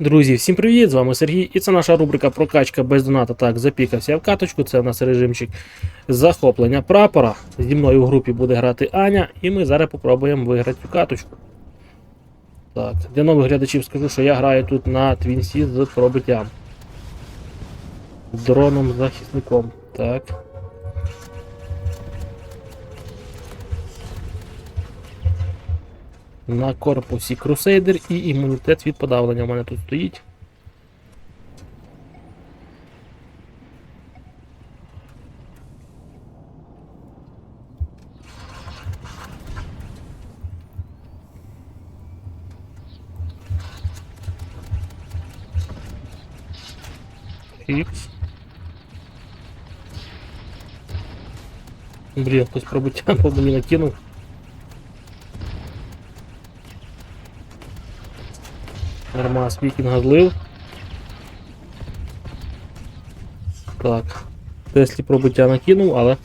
Друзі, всім привіт! З вами Сергій, і це наша рубрика Прокачка без доната. Так, запікався в каточку. Це у нас режимчик захоплення прапора. Зі мною в групі буде грати Аня, і ми зараз попробуємо виграти цю каточку. Так, для нових глядачів скажу, що я граю тут на твінсі з пробиттям. Дроном захисником. Так. На корпусі Крусейдер і імунітет від подавлення у мене тут стоїть. Ікс. Блін, хтось пробуття по мені накинув. Нормас вікінга злив. Так. Теслі пробуття накинув, але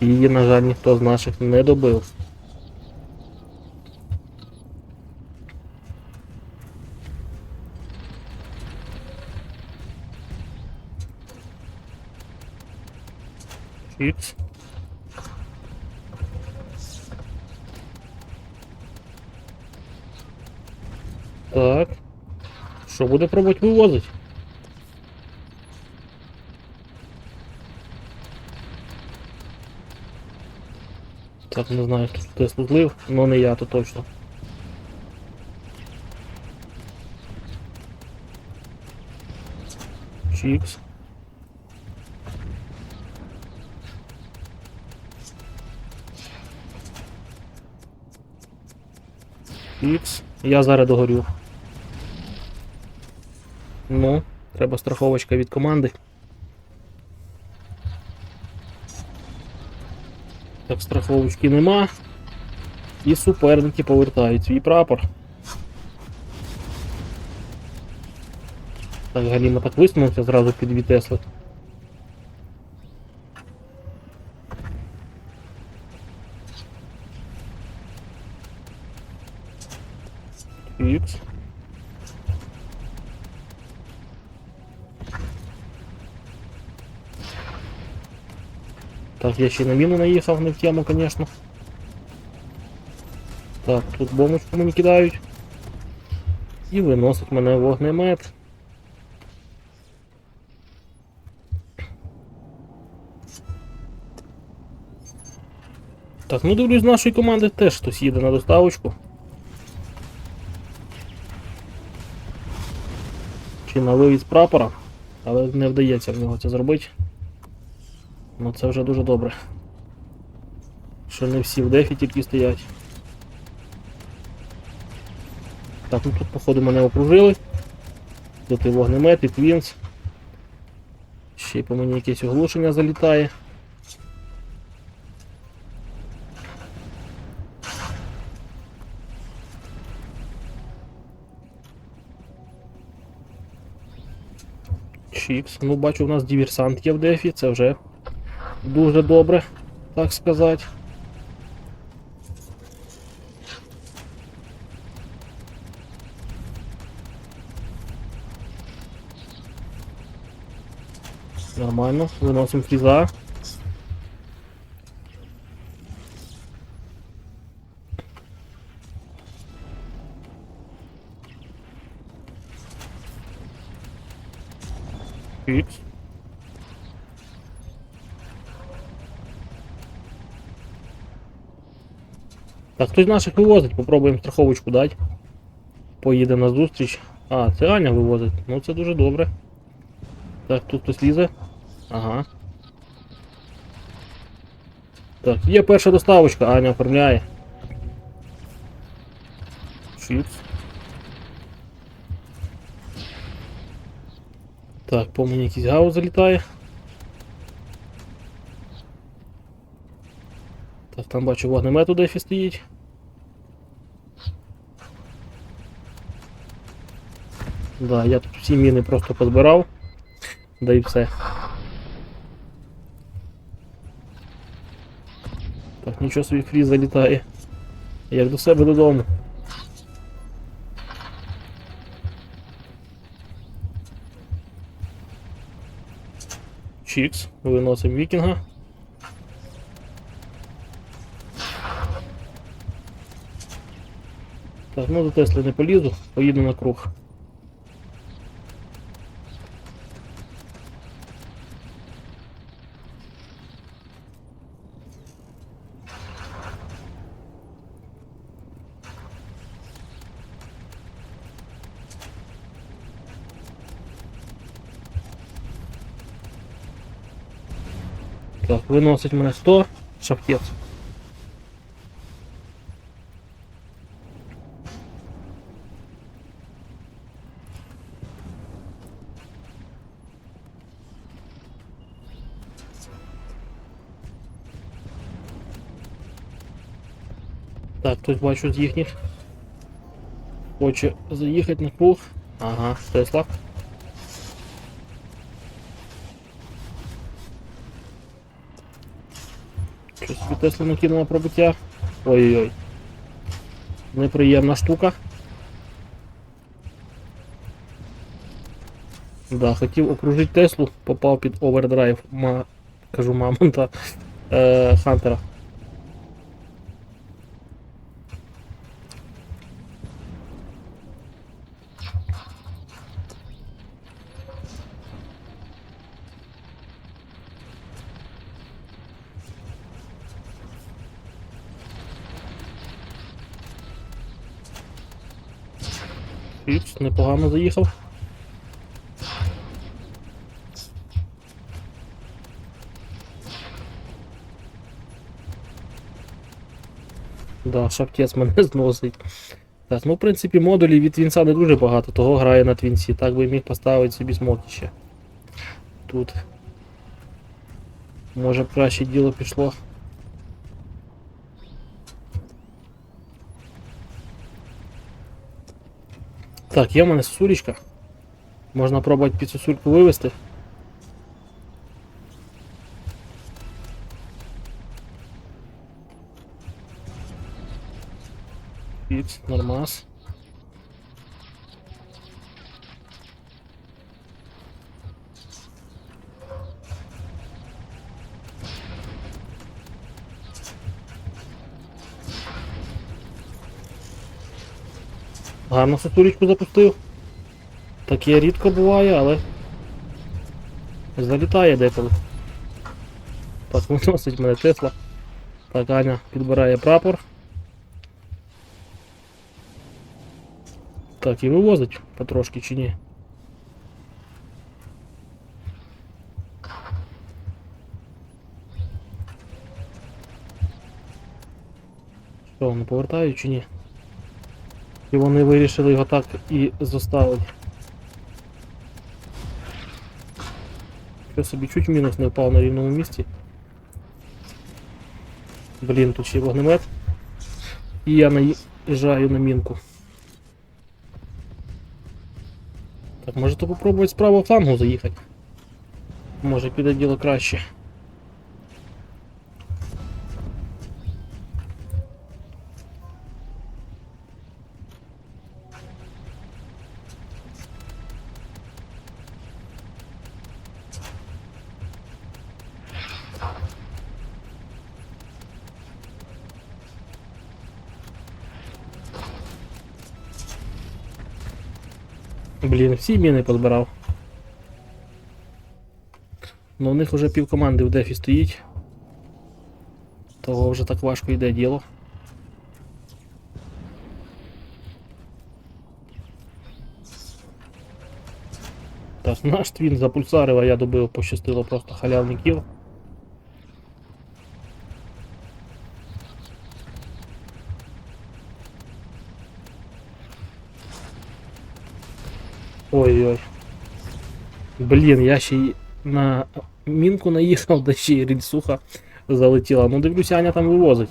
її, на жаль, ніхто з наших не добив. Чікс. Так. Що буде пробувати вивозити? Так, не знаю, хто тут Теслу але не я, то точно. Чікс. Чікс. Я зараз догорю. Ну, треба страховочка від команди. Так, страховочки нема. І суперники повертають свій прапор. Так, Галіна так висунувся зразу під дві Тесли. Ікс. Так, я ще на міну наїхав, не в тему, звісно. Так, тут бомбочку мені кидають. І виносить мене вогнемет. Так, ну дивлюсь, з нашої команди теж хтось їде на доставочку. Чи на вивіз прапора, але не вдається в нього це зробити. Ну це вже дуже добре. Що не всі в дефі тільки стоять. Так, ну тут, походу, мене окружили. Тут і вогнемет, і твінс. Ще й по мені якесь оглушення залітає. Чікс. Ну, бачу, у нас диверсант є в дефі, це вже дуже добре, так сказати. Нормально, виносимо фріза. Фікс. Так, хтось наших вивозить, попробуємо страховочку дати. Поїдемо на зустріч. А, це Аня вивозить. Ну це дуже добре. Так, тут хтось лізе. Ага. Так, є перша доставочка, Аня оформляє. Чіпс. Так, по мені якийсь гаус залітає. Так, там бачу вогнемет у дефі стоїть. Да, я тут всі міни просто позбирав, да і все. Так, нічого собі фріз залітає. Як до себе додому. Чікс, виносимо вікінга. Так, ну до Тесли не полізу, поїду на круг. виносить мене 100, шахтець. Так, тут бачу з їхніх. Хоче заїхати на круг. Ага, Тесла. Щось від Тесла накинула пробиття. Ой-ой-ой. Неприємна штука. Да, хотів окружити Теслу, попав під овердрайв, ма... кажу мамонта е, Хантера. Фікс, непогано заїхав. Да, шахтець мене зносить. Так, ну в принципі модулів від Твінса не дуже багато, того грає на Твінсі. Так би міг поставити собі смокіще. Тут. Може б краще діло пішло. Так, є в мене сосулечка. Можна пробувати під сусульку вивезти. Піц, нормас. Гарно сосулечку запустив. Таке рідко буває, але залітає деколи. Так, виносить мене Тесла. Так, Аня підбирає прапор. Так, і вивозить потрошки чи ні? Що, вони повертають чи ні? І вони вирішили його так і заставити. Що собі чуть мінус не впав на рівному місці. Блін, тут ще вогнемет. І я наїжджаю на мінку. Так, може то попробувати з правого флангу заїхати. Може піде діло краще. Блін, всі міни позбирав. Ну у них вже пів команди в дефі стоїть. Того вже так важко йде діло. Так, наш твін за пульсарива я добив, пощастило просто халявників. Блін, я ще й на мінку наїхав, да ще й рельсуха залетіла. Ну дивлюся, Аня там вивозить.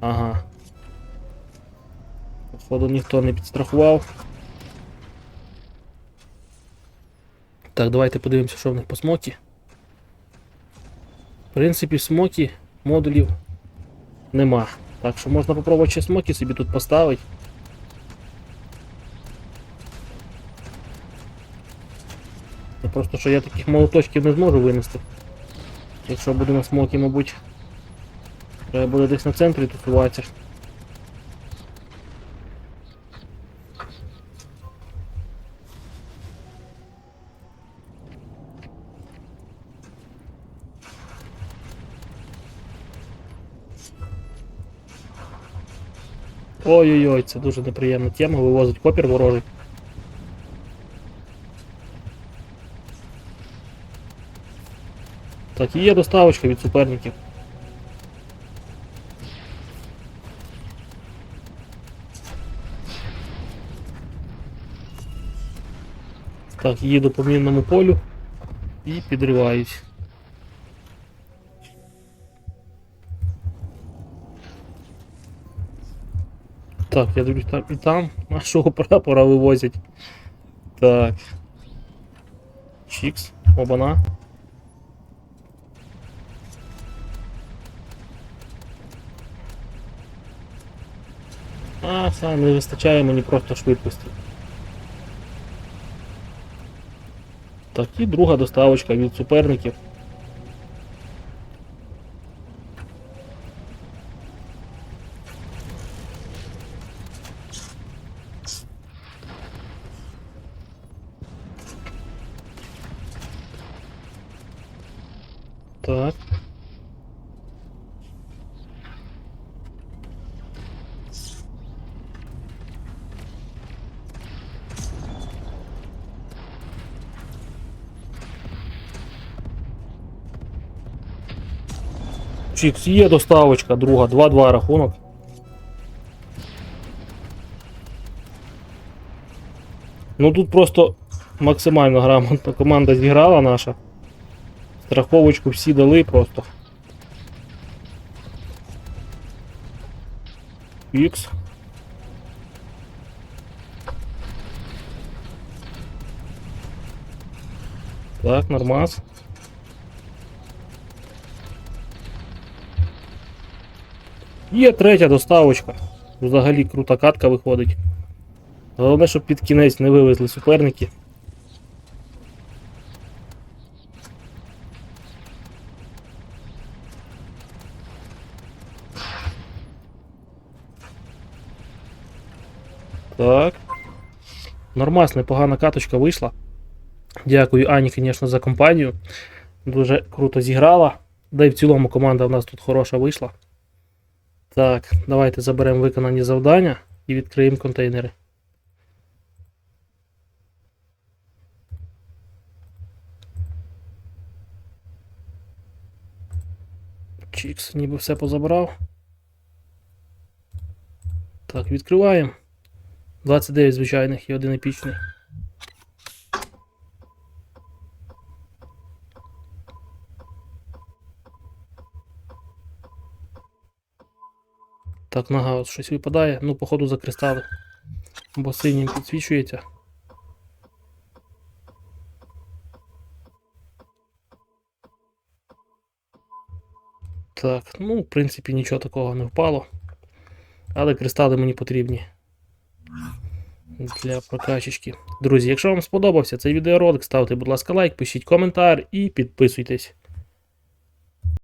Ага. Походу ніхто не підстрахував. Так, давайте подивимося, що в них по смокі. В принципі, смокі модулів нема. Так що можна попробувати ще смоки собі тут поставити. Це просто що я таких молоточків не зможу винести. Якщо буде на смокі, мабуть. Треба буде десь на центрі тусуватися. Ой-ой-ой, це дуже неприємна тема, вивозить копір ворожий. Так, і є доставочка від суперників. Так, їду по мінному полю і підриваюсь. Так, я дивлюсь там і там нашого прапора вивозять. Так. Чікс, обана. А, сам не вистачає мені просто швидкості. Так, і друга доставочка від суперників. Так. Чікс, є доставочка, друга, 2-2 рахунок. Ну тут просто максимально грамотно команда зіграла наша. Страховочку всі дали просто. Ікс. Так, нормас. Є третя доставочка. Взагалі крута катка виходить. Головне, щоб під кінець не вивезли суперники. Так. Нормас, непогана каточка вийшла. Дякую Ані, звісно, за компанію. Дуже круто зіграла. Да й в цілому команда в нас тут хороша вийшла. Так, давайте заберемо виконані завдання і відкриємо контейнери. Чікс, ніби все позабрав. Так, відкриваємо. 29 звичайних і один епічний. Так, нога от щось випадає. Ну, походу, за кристали. Бо синім підсвічується. Так, ну, в принципі, нічого такого не впало. Але кристали мені потрібні. Для прокачечки. Друзі, якщо вам сподобався цей відеоролик, ставте, будь ласка, лайк, пишіть коментар і підписуйтесь.